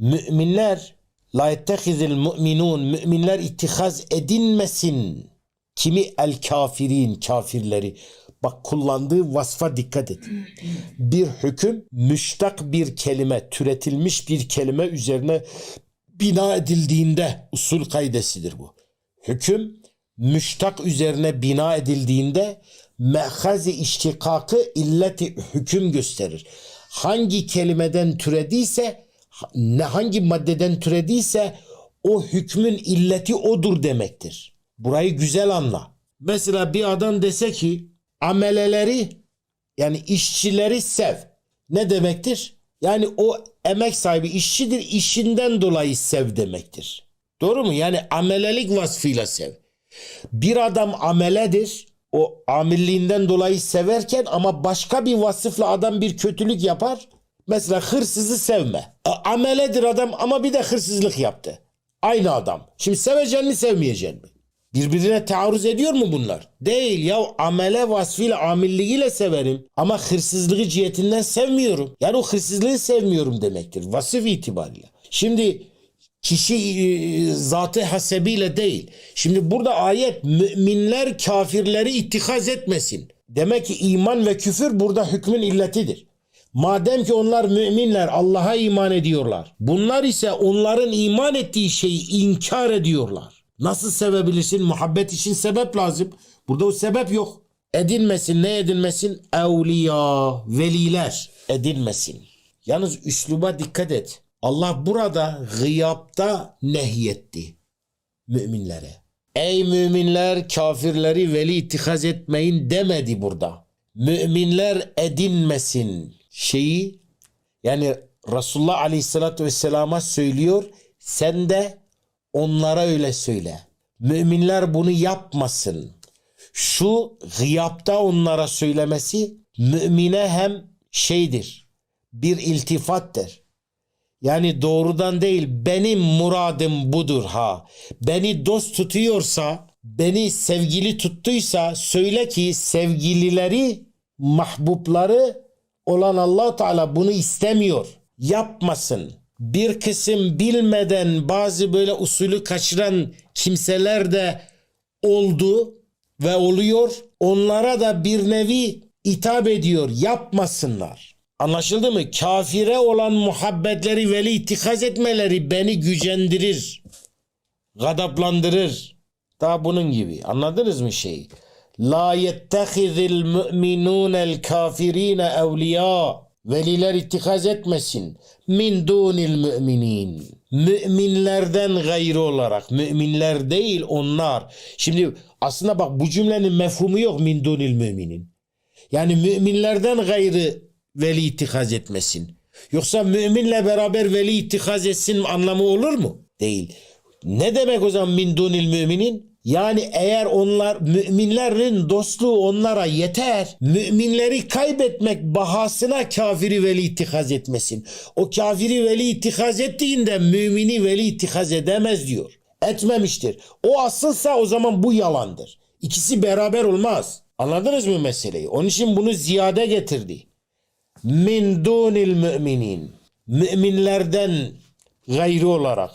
Müminler la yettehizil mu'minun müminler ittihaz edinmesin. Kimi el kafirin kafirleri. Bak kullandığı vasfa dikkat et. Bir hüküm müştak bir kelime, türetilmiş bir kelime üzerine bina edildiğinde usul kaydesidir bu. Hüküm müştak üzerine bina edildiğinde mehazi iştikakı illeti hüküm gösterir. Hangi kelimeden türediyse ne hangi maddeden türediyse o hükmün illeti odur demektir. Burayı güzel anla. Mesela bir adam dese ki ameleleri yani işçileri sev. Ne demektir? Yani o emek sahibi işçidir, işinden dolayı sev demektir. Doğru mu? Yani amelelik vasfıyla sev. Bir adam ameledir. O amirliğinden dolayı severken ama başka bir vasıfla adam bir kötülük yapar. Mesela hırsızı sevme. A- ameledir adam ama bir de hırsızlık yaptı. Aynı adam. Şimdi seveceksin mi sevmeyeceksin mi? Birbirine taarruz ediyor mu bunlar? Değil ya amele vasfıyla amirliğiyle severim ama hırsızlığı cihetinden sevmiyorum. Yani o hırsızlığı sevmiyorum demektir vasıf itibariyle. Şimdi kişi e, zatı hasebiyle değil. Şimdi burada ayet müminler kafirleri ittihaz etmesin. Demek ki iman ve küfür burada hükmün illetidir. Madem ki onlar müminler Allah'a iman ediyorlar. Bunlar ise onların iman ettiği şeyi inkar ediyorlar. Nasıl sevebilirsin? Muhabbet için sebep lazım. Burada o sebep yok. Edinmesin ne edinmesin? Evliya, veliler edinmesin. Yalnız üsluba dikkat et. Allah burada gıyapta nehyetti müminlere. Ey müminler kafirleri veli ittihaz etmeyin demedi burada. Müminler edinmesin şeyi yani Resulullah Aleyhisselatü Vesselam'a söylüyor. Sen de onlara öyle söyle. Müminler bunu yapmasın. Şu gıyapta onlara söylemesi mümine hem şeydir. Bir iltifattır. Yani doğrudan değil benim muradım budur ha. Beni dost tutuyorsa, beni sevgili tuttuysa söyle ki sevgilileri, mahbubları olan Allah Teala bunu istemiyor. Yapmasın. Bir kısım bilmeden bazı böyle usulü kaçıran kimseler de oldu ve oluyor. Onlara da bir nevi hitap ediyor. Yapmasınlar. Anlaşıldı mı? Kafire olan muhabbetleri veli ittihaz etmeleri beni gücendirir. Gadaplandırır. Daha bunun gibi. Anladınız mı şeyi? La yettehizil mu'minunel kafirine evliya. Veliler ittihaz etmesin. Min dunil müminin. Müminlerden gayrı olarak. Müminler değil onlar. Şimdi aslında bak bu cümlenin mefhumu yok min dunil müminin. Yani müminlerden gayrı veli ittihaz etmesin. Yoksa müminle beraber veli ittihaz etsin anlamı olur mu? Değil. Ne demek o zaman min dunil müminin? Yani eğer onlar müminlerin dostluğu onlara yeter. Müminleri kaybetmek bahasına kafiri veli ittihaz etmesin. O kafiri veli ittihaz ettiğinde mümini veli ittihaz edemez diyor. Etmemiştir. O asılsa o zaman bu yalandır. İkisi beraber olmaz. Anladınız mı meseleyi? Onun için bunu ziyade getirdi. Min dunil müminin. Müminlerden gayrı olarak.